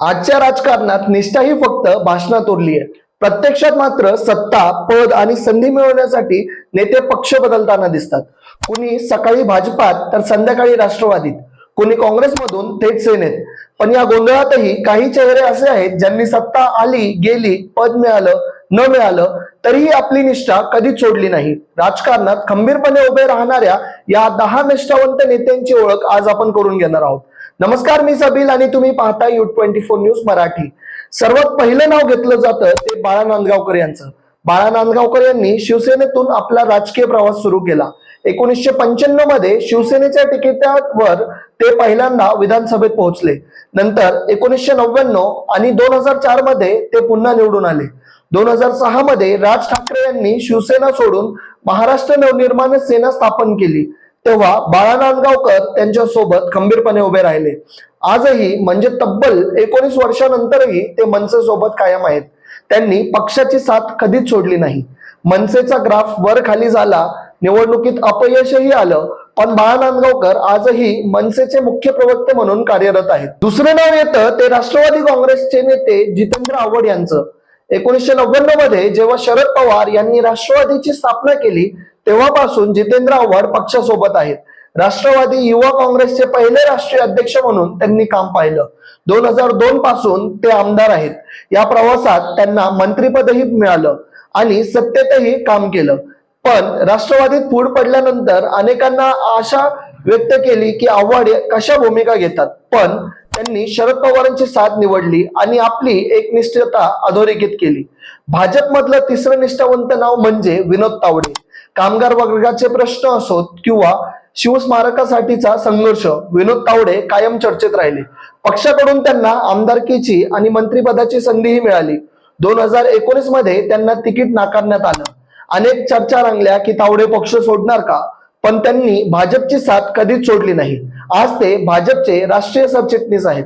आजच्या राजकारणात निष्ठा ही फक्त भाषणात उरली आहे. प्रत्यक्षात मात्र सत्ता पद आणि संधी मिळवण्यासाठी नेते पक्ष बदलताना दिसतात. कुणी सकाळी भाजपात तर संध्याकाळी राष्ट्रवादीत. कुणी काँग्रेसमधून थेट सेनेत. पण या गोंधळातही काही चेहरे असे आहेत ज्यांनी सत्ता आली गेली पद मिळालं न मिळालं तरीही आपली निष्ठा कधीच सोडली नाही. राजकारणात खंबीरपणे उभे राहणाऱ्या या दहा निष्ठावंत नेत्यांची ओळख आज आपण करून घेणार आहोत. नमस्कार मी सबील आणि तुम्ही पाहता U twenty four news Marathi. सर्वात पहिलं नाव घेतलं जातं ते बाळा नांदगावकर यांचं. बाळा नांदगावकर यांनी शिवसेनेतून आपला राजकीय प्रवास सुरू केला. एकोणीसशे पंच्याण्णवमध्ये शिवसेनेच्या तिकिटावर ते पहिल्यांदा विधानसभेत पोहोचले. नंतर एकोणीसशे नव्याण्णव आणि दोन हजार चारमध्ये ते पुन्हा निवडून आले. दोन हजार सहा मध्ये राज ठाकरे यांनी शिवसेना सोडून महाराष्ट्र नवनिर्माण सेना स्थापन केली. तेव्हा बाळा नांदगावकर त्यांच्यासोबत खंबीरपणे उभे राहिले. आजही म्हणजे तब्बल एकोणीस वर्षानंतरही ते मनसे सोबत कायम आहेत. त्यांनी पक्षाची साथ कधीच सोडली नाही. मनसेचा ग्राफ वर खाली झाला निवडणुकीत अपयशही आलं पण बाळा नांदगावकर आजही मनसेचे मुख्य प्रवक्ते म्हणून कार्यरत आहेत. दुसरं नाव येतं ते राष्ट्रवादी काँग्रेसचे नेते जितेंद्र आव्हाड यांचं. एकोणीसशे नव्याण्णवमध्ये जेव्हा शरद पवार यांनी राष्ट्रवादीची स्थापना केली तेव्हापासून जितेंद्र आव्हाड पक्षासोबत आहेत. राष्ट्रवादी युवा काँग्रेसचे पहिले राष्ट्रीय अध्यक्ष म्हणून त्यांनी काम पाहिलं. दोन हजार दोन पासून ते आमदार आहेत. या प्रवासात त्यांना मंत्रीपदही मिळालं आणि सत्तेतही काम केलं. पण राष्ट्रवादीत फूड पडल्यानंतर अनेकांना आशा व्यक्त केली की आव्हाड कशा भूमिका घेतात. पण त्यांनी शरद पवारांची साथ निवडली आणि आपली एकनिष्ठता अधोरेखित केली. भाजपमधलं तिसरं निष्ठावंत नाव म्हणजे विनोद तावडे. कामगार वर्गाचे प्रश्न असोत किंवा शिवस्मारकासाठीचा संघर्ष विनोद तावडे कायम चर्चेत राहिले. पक्षाकडून त्यांना आमदारकीची आणि मंत्रिपदाची संधीही मिळाली. दोन हजार एकोणीसमध्ये त्यांना तिकीट नाकारण्यात आलं. अनेक चर्चा रंगल्या की तावडे पक्ष सोडणार का? पण त्यांनी भाजपची साथ कधीच सोडली नाही. आज ते भाजपचे राष्ट्रीय सरचिटणीस आहेत.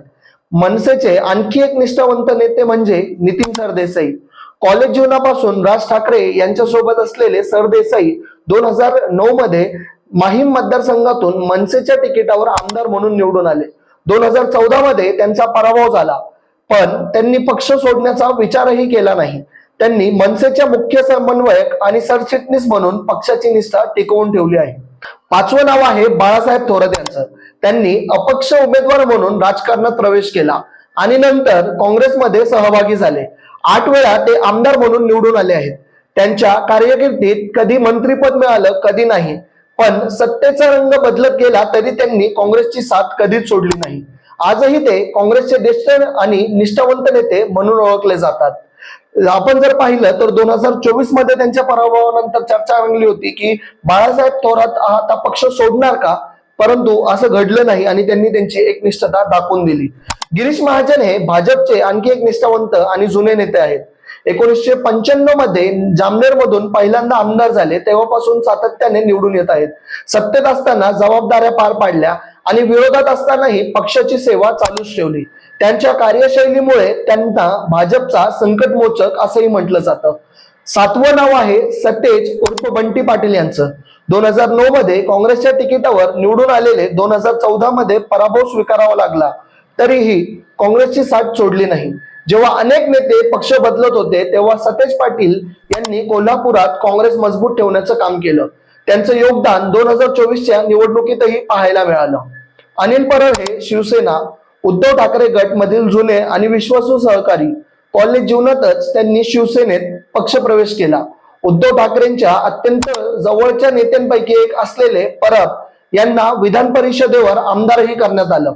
मनसेचे आणखी एक निष्ठावंत नेते म्हणजे नितीन सरदेसाई. कॉलेज जीवनापासून राज ठाकरे यांच्या सोबत असलेले सरदेसाई दोन हजार नऊ मध्ये माहीम मतदारसंघातून मनसेच्या तिकिटावर आमदार म्हणून निवडून आले. दोन हजार चौदा मध्ये त्यांचा पराभव झाला. पण त्यांनी पक्ष सोडण्याचा विचारही केला नाही. त्यांनी मनसेच्या मुख्य समन्वयक आणि सरचिटणीस म्हणून पक्षाची निष्ठा टिकवून ठेवली आहे. पाचवं नाव आहे बाळासाहेब थोरात यांचं. त्यांनी अपक्ष उमेदवार म्हणून राजकारणात प्रवेश केला आणि नंतर काँग्रेसमध्ये सहभागी झाले. आठ वेळा ते आमदार म्हणून निवडून आले आहेत. त्यांच्या कार्यकिर्दीत कधी मंत्रीपद मिळालं कधी नाही. पण सत्तेचा रंग बदलत गेला तरी त्यांनी काँग्रेसची साथ कधीच सोडली नाही. आजही ते काँग्रेसचे ज्येष्ठ आणि निष्ठावंत नेते म्हणून ओळखले जातात. आपण जर पाहिलं तर दोन हजार चोवीसमध्ये त्यांच्या पराभवानंतर चर्चा रंगली होती की बाळासाहेब थोरात आता पक्ष सोडणार का? परंतु असं घडलं नाही आणि त्यांनी त्यांची एकनिष्ठता दाखवून दिली. गिरीश महाजन हे भाजपचे आणखी एक निष्ठावंत आणि जुने नेते आहेत. एकोणीसशे पंच्याण्णवमध्ये जामनेर मधून पहिल्यांदा आमदार झाले तेव्हापासून सातत्याने निवडून येत आहेत. सत्तेत असताना जबाबदाऱ्या पार पाडल्या आणि विरोधात असतानाही पक्षाची सेवा चालूच ठेवली. त्यांच्या कार्यशैलीमुळे त्यांना भाजपचा संकटमोचक असंही म्हटलं जातं. सातवं नाव आहे सतेज उर्फ बंटी पाटील यांचं. दोन हजार नऊ मध्ये काँग्रेसच्या तिकिटावर निवडून आलेले दोन हजार चौदा मध्ये पराभव स्वीकारावा लागला. तरीही काँग्रेसची साथ सोडली नाही. जेव्हा अनेक नेते पक्ष बदलत होते तेव्हा सतेज पाटील यांनी कोल्हापुरात काँग्रेस मजबूत ठेवण्याचं काम केलं. त्यांचं योगदान दोन हजार चोवीसच्या निवडणुकीतही पाहायला मिळालं. अनिल परब हे शिवसेना उद्धव ठाकरे गट मधील जुने आणि विश्वासू सहकारी कॉलेज जीवनातच त्यांनी शिवसेनेत पक्षप्रवेश केला. उद्धव ठाकरेंच्या अत्यंत जवळच्या नेत्यांपैकी एक असलेले परब यांना विधान परिषदेवर आमदारही करण्यात आलं.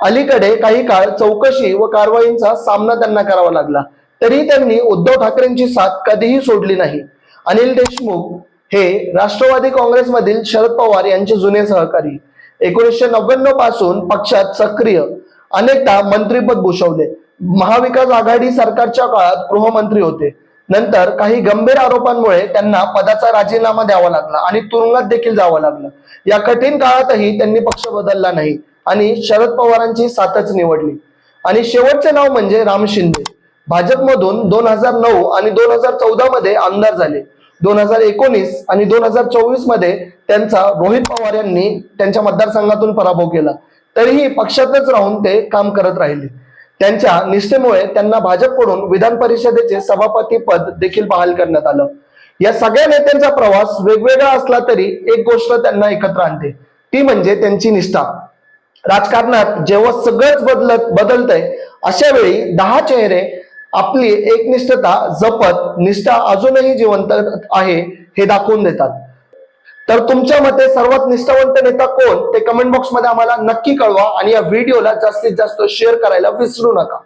अलीकडे काही काळ चौकशी व कारवाईंचा सामना त्यांना करावा लागला. तरी त्यांनी उद्धव ठाकरेंची साथ कधीही सोडली नाही. अनिल देशमुख हे राष्ट्रवादी काँग्रेसमधील शरद पवार यांचे जुने सहकारी. एकोणीसशे नव्याण्णवपासून पक्षात सक्रिय. अनेकदा मंत्रीपद भूषवले. महाविकास आघाडी सरकारच्या काळात गृहमंत्री होते. नंतर काही गंभीर आरोपांमुळे त्यांना पदाचा राजीनामा द्यावा लागला आणि तुरुंगात देखील जावं लागलं. या कठीण काळातही त्यांनी पक्ष बदलला नाही आणि शरद पवारांची साथच निवडली. आणि शेवटचे नाव म्हणजे राम शिंदे. भाजपमधून दोन हजार नऊ आणि दोन हजार चौदा मध्ये आमदार झाले. दोन हजार एकोणीस आणि दोन हजार चोवीसमध्ये त्यांचा रोहित पवार यांनी त्यांच्या मतदारसंघातून पराभव केला. तरीही पक्षातच राहून ते काम करत राहिले. त्यांच्या निष्ठेमुळे त्यांना भाजपकडून विधान परिषदेचे सभापती पद देखील बहाल करण्यात आलं. या सगळ्या नेत्यांचा प्रवास वेगवेगळा असला तरी एक गोष्ट त्यांना एकत्र आणते. ती म्हणजे त्यांची निष्ठा. राजकारणात जेव्हा सगळंच बदलत बदलतंय अशा वेळी दहा चेहरे आपली एकनिष्ठता जपत निष्ठा अजूनही जिवंत आहे हे दाखवून देतात. तर तुमच्या मते सर्वात निष्ठावंत नेता कोण? ते कमेंट बॉक्समध्ये आम्हाला नक्की कळवा आणि या व्हिडिओला जास्तीत जास्त शेअर करायला विसरू नका.